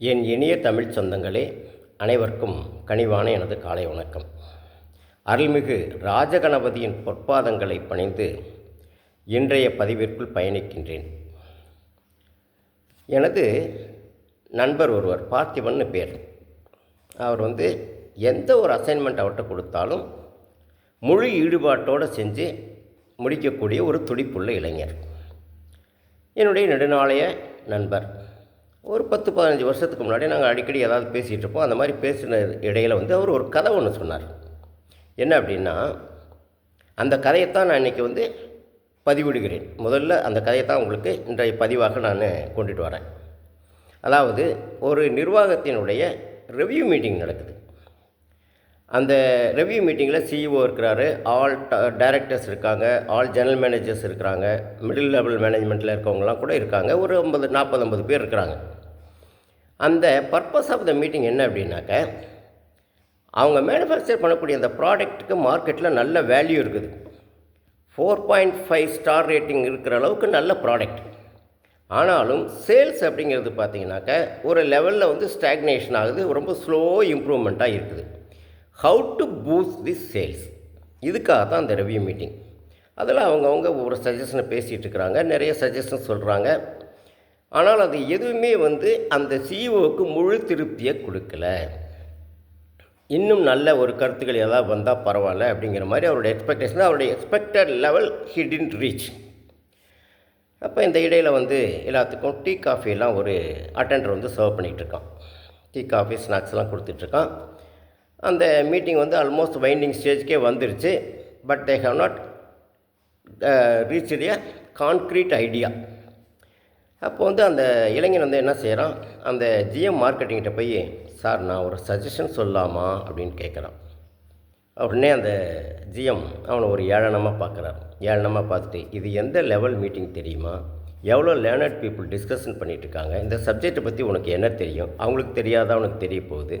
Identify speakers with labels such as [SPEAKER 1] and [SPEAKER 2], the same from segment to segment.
[SPEAKER 1] என் இனிய தமிழ் சொந்தங்களே அனைவருக்கும் கனிவான எனது காலை வணக்கம். அருள்மிகு ராஜகணபதியின் பொற்பாதங்களை பணிந்து இன்றைய பதிவிற்குள் பயணிக்கின்றேன். எனது நண்பர் ஒருவர் பார்த்திபன் பேர். அவர் வந்து எந்த ஒரு அசைன்மெண்ட் அவர்கிட்ட கொடுத்தாலும் முழு ஈடுபாட்டோடு செஞ்சு முடிக்கக்கூடிய ஒரு துடிப்புள்ள இளைஞர். என்னுடைய நெடுநாளைய நண்பர். ஒரு பத்து பதினஞ்சு வருஷத்துக்கு முன்னாடி நாங்கள் அடிக்கடி ஏதாவது பேசிகிட்டு இருப்போம். அந்த மாதிரி பேசின இடையில் வந்து அவர் ஒரு கதை ஒன்று சொன்னார். என்ன அப்படின்னா அந்த கதையைத்தான் நான் இன்றைக்கி வந்து பதிவிடுகிறேன். முதல்ல அந்த கதையை தான் உங்களுக்கு இன்றைய பதிவாக நான் கொண்டுட்டு வரேன். அதாவது ஒரு நிர்வாகத்தினுடைய ரிவ்யூ மீட்டிங் நடக்குது. அந்த ரெவ்யூ மீட்டிங்கில் சிஇஓ இருக்கிறாரு. ஆல் டைரக்டர்ஸ் இருக்காங்க. ஆல் ஜெனரல் மேனேஜர்ஸ் இருக்கிறாங்க. மிடில் லெவல் மேனேஜ்மெண்ட்டில் இருக்கவங்கலாம் கூட இருக்காங்க. ஒரு ஐம்பது நாற்பது ஐம்பது பேர் இருக்கிறாங்க. அந்த பர்பஸ் ஆஃப் த மீட்டிங் என்ன அப்படின்னாக்க அவங்க மேனுஃபேக்சர் பண்ணக்கூடிய அந்த ப்ராடக்ட்டுக்கு மார்க்கெட்டில் நல்ல வேல்யூ இருக்குது. Four point five star rating இருக்கிற அளவுக்கு நல்ல ப்ராடக்ட் ஆனாலும் சேல்ஸ் அப்படிங்கிறது பார்த்தீங்கன்னாக்க ஒரு லெவலில் வந்து ஸ்டாக்னேஷன் ஆகுது. ரொம்ப ஸ்லோ இம்ப்ரூவ்மெண்ட்டாக இருக்குது. How to boost the sales இதுக்காக தான் அந்த ரெவ்யூ மீட்டிங் அதில் அவங்கவுங்க ஒரு சஜஷனை பேசிகிட்டு இருக்கிறாங்க. நிறைய சஜஷன் சொல்கிறாங்க ஆனால் அது எதுவுமே வந்து அந்த சிஇஓவுக்கு முழு திருப்தியை கொடுக்கல. இன்னும் நல்ல ஒரு கருத்துக்கள் ஏதாவது வந்தால் பரவாயில்ல அப்படிங்கிற மாதிரி அவருடைய எக்ஸ்பெக்டேஷன் அவருடைய expected level he didn't reach அப்போ இந்த இடையில் வந்து எல்லாத்துக்கும் டீ காஃபியெல்லாம் ஒரு அட்டெண்டர் வந்து சர்வ் பண்ணிகிட்டு இருக்கான். டீ காஃபி ஸ்நாக்ஸ்லாம் கொடுத்துட்ருக்கான் அந்த மீட்டிங் வந்து ஆல்மோஸ்ட் வைண்டிங் ஸ்டேஜ்க்கே வந்துருச்சு. But they have not reach it concrete idea அப்போ வந்து அந்த இளைஞன் வந்து என்ன செய்கிறான் அந்த ஜிஎம் மார்க்கெட்டிங்கிட்ட போய் சார் நான் ஒரு சஜஷன் சொல்லலாமா? அப்படின்னு கேட்குறான் உடனே அந்த ஜிஎம் அவனை ஒரு ஏழனமாக பார்க்குறான் ஏழனமாக பார்த்துட்டு இது எந்த லெவல் மீட்டிங் தெரியுமா? எவ்வளோ லேர்னட் பீப்புள் டிஸ்கஷன் பண்ணிகிட்டு இருக்காங்க? இந்த சப்ஜெக்டை பற்றி உனக்கு என்ன தெரியும்? அவங்களுக்கு தெரியாத? உனக்கு தெரிய போகுது?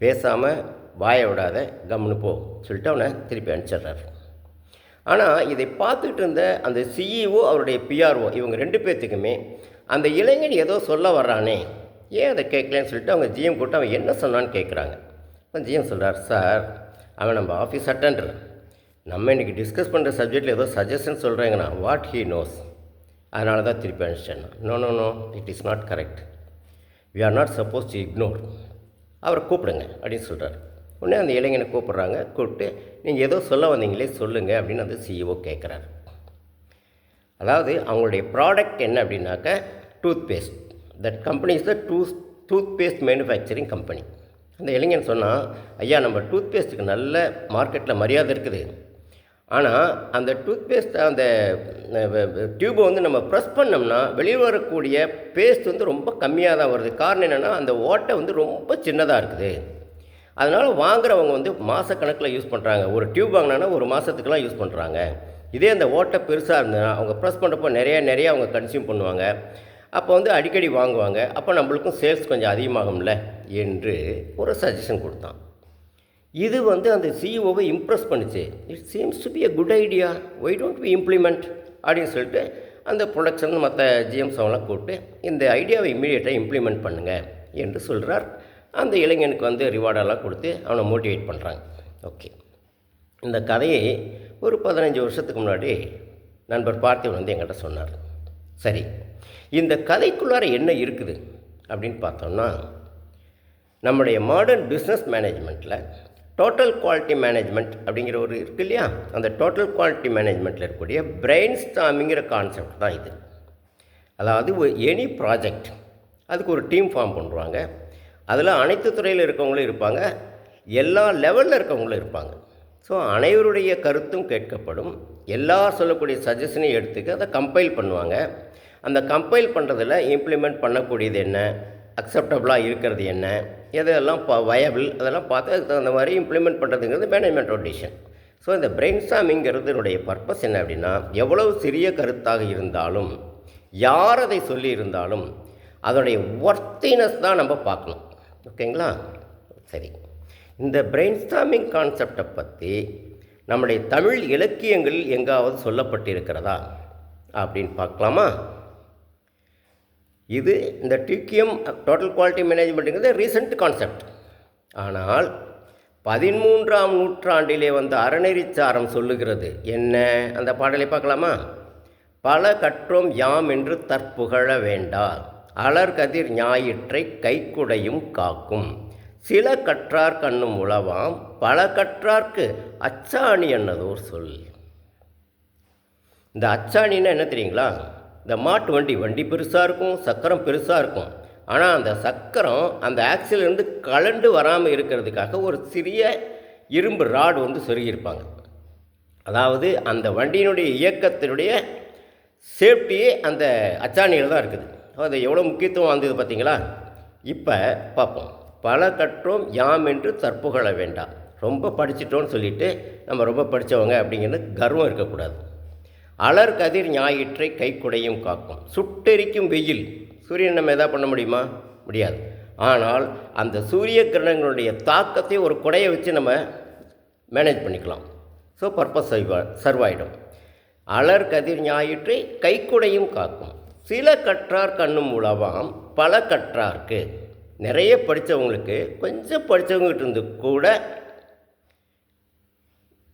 [SPEAKER 1] பேசாமல் வாயை விடாத கம்னு போ சொல்லிட்டு அவனை திருப்பி அனுப்பிச்சிடுறாரு. ஆனால் இதை பார்த்துட்டு இருந்த அந்த சிஇஓ அவருடைய பிஆர்ஓ இவங்க ரெண்டு பேர்த்துக்குமே அந்த இளைஞன் ஏதோ சொல்ல வர்றானே ஏன் அதை கேட்கலன்னு சொல்லிட்டு அவங்க ஜிஎம் கூப்பிட்டு அவன் என்ன சொன்னான்னு கேட்குறாங்க. அப்போ ஜிஎம் சொல்கிறார் சார் அவன் நம்ம ஆஃபீஸ் அட்டண்டர் நம்ம இன்றைக்கி டிஸ்கஸ் பண்ணுற சப்ஜெக்டில் ஏதோ சஜஷன் சொல்கிறேங்கண்ணா வாட் ஹீ நோஸ் அதனால தான் திருப்பி அனுப்பிச்சேன் no no no it is not correct we are not suppose to ignore அவரை கூப்பிடுங்க அப்படின்னு சொல்கிறார் உடனே அந்த இளைஞனை கூப்பிட்றாங்க கூப்பிட்டு நீங்கள் ஏதோ சொல்ல வந்தீங்களே சொல்லுங்கள் அப்படின்னு அந்த சிஇஓ கேட்குறாரு அதாவது அவங்களுடைய ப்ராடக்ட் என்ன அப்படின்னாக்க toothpaste that company is the to toothpaste manufacturing company அந்த இளைஞன் சொன்னால் ஐயா நம்ம டூத் பேஸ்ட்டுக்கு நல்ல மார்க்கெட்டில் மரியாதை இருக்குது. ஆனால் அந்த டூத்பேஸ்ட் அந்த டியூப்பை வந்து நம்ம ப்ரெஸ் பண்ணோம்னா வெளியே வரக்கூடிய பேஸ்ட் வந்து ரொம்ப கம்மியாக தான் வருது. காரணம் என்னென்னா அந்த ஓட்டை வந்து ரொம்ப சின்னதாக இருக்குது. அதனால் வாங்குறவங்க வந்து மாதக்கணக்கில் யூஸ் பண்ணுறாங்க ஒரு டியூப் வாங்கினா ஒரு மாதத்துக்குலாம் யூஸ் பண்ணுறாங்க இதே அந்த ஓட்டை பெருசாக இருந்ததுன்னா அவங்க ப்ரெஸ் பண்ணுறப்போ நிறையா நிறையா அவங்க கன்சியூம் பண்ணுவாங்க. அப்போ வந்து அடிக்கடி வாங்குவாங்க. அப்போ நம்மளுக்கும் சேல்ஸ் கொஞ்சம் அதிகமாகும்ல என்று ஒரு சஜஷன் கொடுத்தான். இது வந்து அந்த சிஇஓவை இம்ப்ரெஸ் பண்ணுச்சு. It seems to be a good idea why don't be implement அப்படின்னு சொல்லிட்டு அந்த ப்ரொடக்ஷன் மற்ற ஜிஎம்ஸ் அவங்களாம் கூப்பிட்டு இந்த ஐடியாவை இம்மீடியட்டாக இம்ப்ளிமெண்ட் பண்ணுங்கள் என்று சொல்கிறார் அந்த இளைஞனுக்கு வந்து ரிவார்டெல்லாம் கொடுத்து அவனை மோட்டிவேட் பண்ணுறாங்க ஓகே இந்த கதையை ஒரு பதினஞ்சு வருஷத்துக்கு முன்னாடி நண்பர் பார்த்திவன் வந்து என்கிட்ட சொன்னார். சரி இந்த கதைக்குள்ளார என்ன இருக்குது அப்படின்னு பார்த்தோம்னா நம்முடைய மாடர்ன் பிஸ்னஸ் மேனேஜ்மெண்ட்டில் டோட்டல் குவாலிட்டி மேனேஜ்மெண்ட் அப்படிங்கிற ஒரு இருக்கு இல்லையா? அந்த டோட்டல் குவாலிட்டி மேனேஜ்மெண்ட்டில் இருக்கக்கூடிய பிரெயின் ஸ்டாமிங்கிற கான்செப்ட் தான் இது. அதாவது எனி ப்ராஜெக்ட் அதுக்கு ஒரு டீம் ஃபார்ம் பண்ணுவாங்க. அதில் அனைத்து துறையில் இருக்கவங்களும் இருப்பாங்க. எல்லா லெவலில் இருக்கவங்களும் இருப்பாங்க. ஸோ அனைவருடைய கருத்தும் கேட்கப்படும். எல்லார் சொல்லக்கூடிய சஜஷனையும் எடுத்துக்க அதை கம்பைல் பண்ணுவாங்க. அந்த கம்பைல் பண்ணுறதில் இம்ப்ளிமெண்ட் பண்ணக்கூடியது என்ன? அக்செப்டபுளாக இருக்கிறது என்ன? எதெல்லாம் ப வயபிள் அதெல்லாம் பார்த்து அதுக்கு தகுந்த மாதிரி இம்ப்ளிமெண்ட் பண்ணுறதுங்கிறது மேனேஜ்மெண்ட் ரொட்டேஷன் ஸோ இந்த பிரெயின் ஸ்டாமிங்கிறதுனுடைய பர்பஸ் என்ன அப்படின்னா எவ்வளவு சிறிய கருத்தாக இருந்தாலும் யார் அதை சொல்லி இருந்தாலும் அதனுடைய ஒர்த்தினஸ் தான் நம்ம பார்க்கணும். ஓகேங்களா சரி. இந்த பிரெயின் ஸ்டாமிங் கான்செப்டை பற்றி நம்முடைய தமிழ் இலக்கியங்களில் எங்காவது சொல்லப்பட்டிருக்கிறதா? அப்படின்னு பார்க்கலாமா? இது இந்த டிகிஎம் டோட்டல் குவாலிட்டி மேனேஜ்மெண்ட்டுங்கிறது ரீசெண்ட் கான்செப்ட் ஆனால் பதிமூன்றாம் நூற்றாண்டிலே வந்த அறநெறிச்சாரம் சொல்லுகிறது. என்ன? அந்த பாடலை பார்க்கலாமா? பல கற்றோம் யாம் என்று தற்புகழ வேண்டா அலர்கதிர் ஞாயிற்றை கைக்குடையும் காக்கும். சில கற்றார் கண்ணும் உளவாம் பல கற்றார்க்கு அச்சாணி என்னதோர் சொல். இந்த அச்சாணின்னா என்ன தெரியுங்களா? இந்த மாட்டு வண்டி வண்டி பெருசாக இருக்கும் சக்கரம் பெருசாக இருக்கும். ஆனால் அந்த சக்கரம் அந்த ஆக்சிலேருந்து கலண்டு வராமல் இருக்கிறதுக்காக ஒரு சிறிய இரும்பு ராடு வந்து சொருகியிருப்பாங்க. அதாவது அந்த வண்டியினுடைய இயக்கத்தினுடைய சேஃப்டியே அந்த அச்சாணியில் தான் இருக்குது. அது எவ்வளோ முக்கியத்துவம் வந்தது பார்த்தீங்களா? இப்போ பார்ப்போம். பல கற்றோம் யாம் என்று தற்புகழ வேண்டாம். ரொம்ப படிச்சிட்டோன்னு சொல்லிட்டு நம்ம ரொம்ப படித்தவங்க அப்படிங்கிறது கர்வம் இருக்கக்கூடாது. அலர் கதிர் ஞாயிற்றை கைக்குடையும் காக்கும். சுட்டெரிக்கும் வெயில். சூரியன் நம்ம எதா பண்ண முடியுமா? முடியாது. ஆனால் அந்த சூரிய கிரணங்களுடைய தாக்கத்தை ஒரு குடையை வச்சு நம்ம மேனேஜ் பண்ணிக்கலாம். ஸோ பர்பஸ் சர்வா சர்வாயிடும் அலர் கதிர் ஞாயிற்றை கைக்குடையும் காக்கும். சில கற்றார் கண்ணும் உளவாம் பல கற்றார்க்கு. நிறைய படித்தவங்களுக்கு கொஞ்சம் படித்தவங்ககிட்ட இருந்து கூட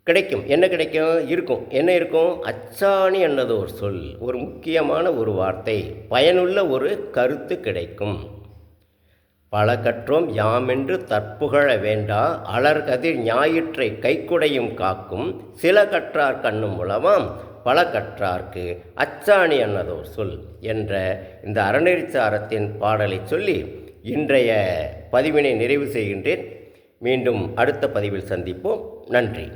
[SPEAKER 1] கிடைக்கும். என்ன கிடைக்கும்? இருக்கும். என்ன இருக்கும்? அச்சாணி என்னது? ஒரு சொல். ஒரு முக்கியமான ஒரு வார்த்தை. பயனுள்ள ஒரு கருத்து கிடைக்கும். பல கற்றோம். யாமென்று தற்புகழ வேண்டா. அலர் கதிர் ஞாயிற்றை கைக்குடையும் காக்கும். சில கற்றார் கண்ணும் மூலமாம் பல கற்றார்க்கு அச்சாணி என்னதோர் சொல் என்ற இந்த அறநெறிச்சாரத்தின் பாடலை சொல்லி இன்றைய பதிவினை நிறைவு செய்கின்றேன். மீண்டும் அடுத்த பதிவில் சந்திப்போம். நன்றி.